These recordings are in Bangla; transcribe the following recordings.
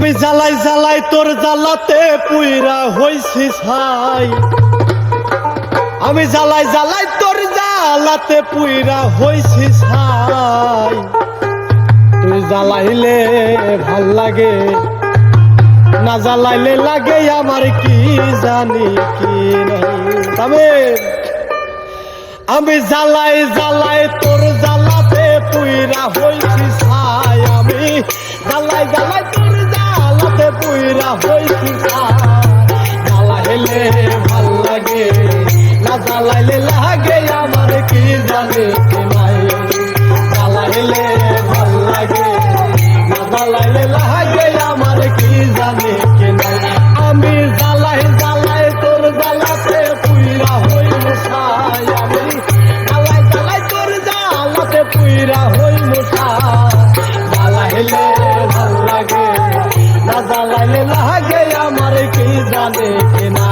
আমি জ্বালাই জ্বালাই তোর জ্বালাতে পুইরা হইছি ছাই। আমি জ্বালাই জ্বালাই তোর জ্বালাতে পুইরা হইছি ছাই। তুই জ্বালাইলে ভালো লাগে, না জ্বালাইলে লাগে আমার কি জানি কি নাই। আমি জ্বালাই জ্বালাই তোর জ্বালাতে পুইরা হইছি হইছি ছাই জ্বালাইলে ভালো লাগে না জ্বালাইলে লাগে আমার কি জানি? কি না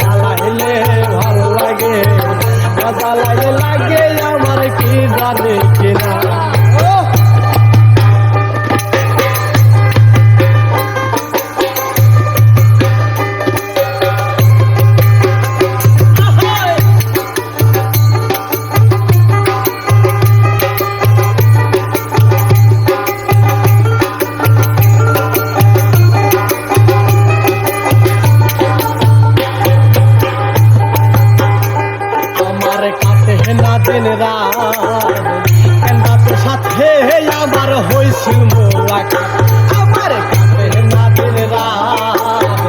জ্বালাইলে ভালো লাগে না জ্বালাইলে লাগে আমার কি জানে দিন রাত সাথে আমার হয়েছিল মোলাকাত আমার কাছে না দিন রাত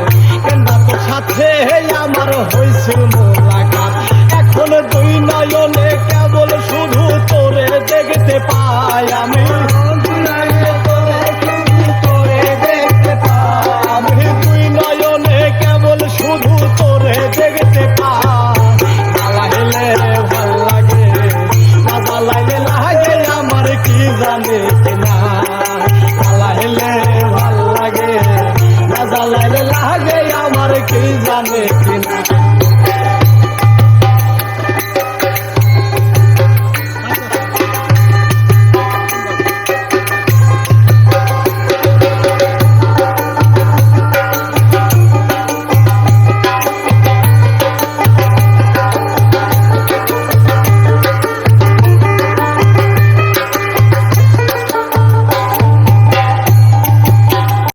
সাথে আমার হয়েছিল মোলাকাত এখন দুই নয়নে কেবল শুধু তোরে দেখতে পাই আমি। শুধু তোরে দেখতে পাই ভালো